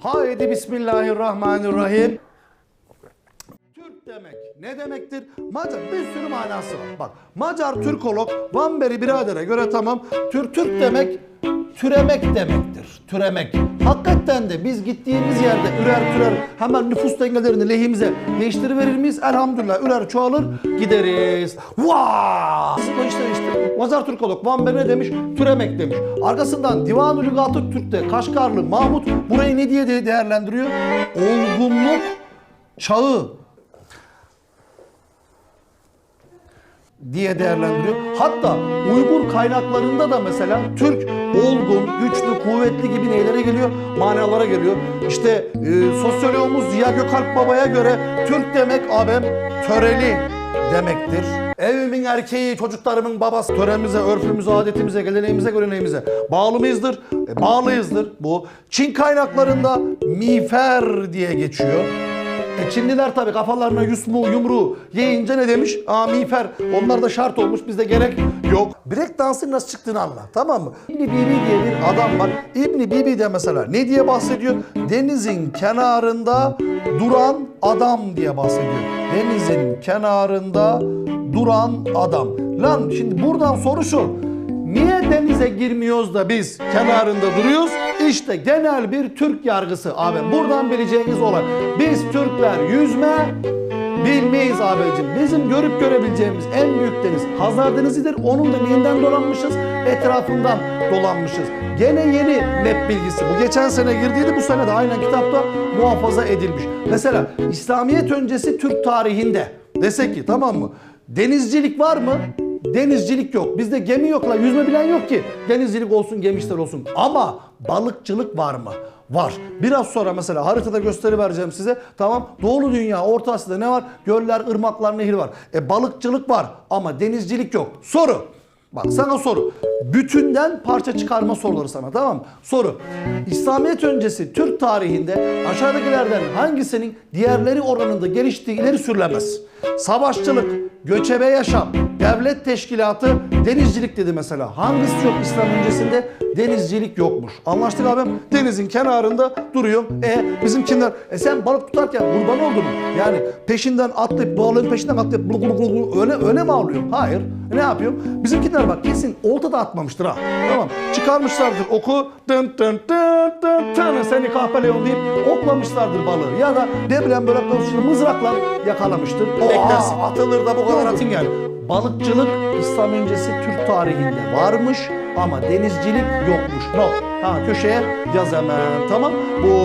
Haydi Bismillahirrahmanirrahim. Türk demek ne demektir? Macar bir sürü manası var. Bak Macar Türkolog Vamberi biradere göre tamam Tür Türk demek türemek demektir. Türemek. Hakikaten de biz gittiğimiz yerde ürer türer hemen nüfus dengelerini lehimize değiştiriverir miyiz? Elhamdülillah ürer çoğalır gideriz. Vaa! İşte işte Macar Türkolog Vamberi ne demiş? Türemek demiş. Arkasından Divan-ı Lügat-ı Türk'te Kaşgarlı Mahmut burayı ne diye de değerlendiriyor? Olgunluk çağı diye değerlendiriyor. Hatta Uygur kaynaklarında da mesela Türk olgun, güçlü, kuvvetli gibi neylere geliyor? Manalara geliyor. İşte e, sosyoloğumuz Ziya Gökalp Baba'ya göre Türk demek abem töreli demektir. Evimin erkeği, çocuklarımın babası. Töremize, örfümüze, adetimize, geleneğimize, göreneğimize bağlı mıyızdır? E, bağlıyızdır. Bu Çin kaynaklarında mifer diye geçiyor. E Çinliler tabii kafalarına yusmu, yumruğu yiyince ne demiş? Aa miğfer. Onlar da şart olmuş. Bizde gerek yok. Break dansın nasıl çıktığını anla. Tamam mı? İbni Bibi diye bir adam var. İbni Bibi de mesela ne diye bahsediyor? Denizin kenarında duran adam diye bahsediyor. Denizin kenarında duran adam. Lan şimdi buradan soru şu. Niye denize girmiyoruz da biz kenarında duruyoruz? İşte genel bir Türk yargısı abi. Buradan bileceğiniz olay. Biz Türkler yüzme bilmeyiz abicim. Bizim görüp görebileceğimiz en büyük deniz Hazar Denizi'dir. Onun da neyinden dolanmışız? Etrafından dolanmışız. Gene yeni map bilgisi. Bu geçen sene girdiydi. Bu sene de aynen kitapta muhafaza edilmiş. Mesela İslamiyet öncesi Türk tarihinde desek ki tamam mı? Denizcilik var mı? Denizcilik yok. Bizde gemi yok la. Yüzme bilen yok ki. Denizcilik olsun, gemişler olsun. Ama balıkçılık var mı? Var. Biraz sonra mesela haritada gösteri vereceğim size. Tamam. Doğulu dünya, Orta Asya'da ne var? Göller, ırmaklar, nehir var. E balıkçılık var ama denizcilik yok. Soru. Bak sana soru. Bütünden parça çıkarma soruları sana tamam mı? Soru. İslamiyet öncesi Türk tarihinde aşağıdakilerden hangisinin diğerleri oranında geliştiği ileri sürülemez? Savaşçılık, göçebe yaşam, devlet teşkilatı, denizcilik dedi mesela. Hangisi yok İslam öncesinde? Denizcilik yokmuş. Anlaştık abi. Denizin kenarında duruyor. E bizimkiler e sen balık tutarken kurban oldun mu? Yani peşinden atlayıp balığın peşinden atlayıp bulu bulu bulu öyle öyle mi avlıyorum? Hayır. E, ne yapıyorum? Bizimkiler bak kesin olta da atmamıştır ha. Tamam. Çıkarmışlardır oku. Dın dın dın dın dın seni kahpeleyon deyip oklamışlardır balığı. Ya da bileyim böyle mızrakla yakalamıştır. Beklersin. Atılır da bu kadar atın yani. Balıkçılık İslam öncesi Türk tarihinde varmış ama denizcilik yokmuş. No. Ha köşeye yaz hemen. Tamam. Bu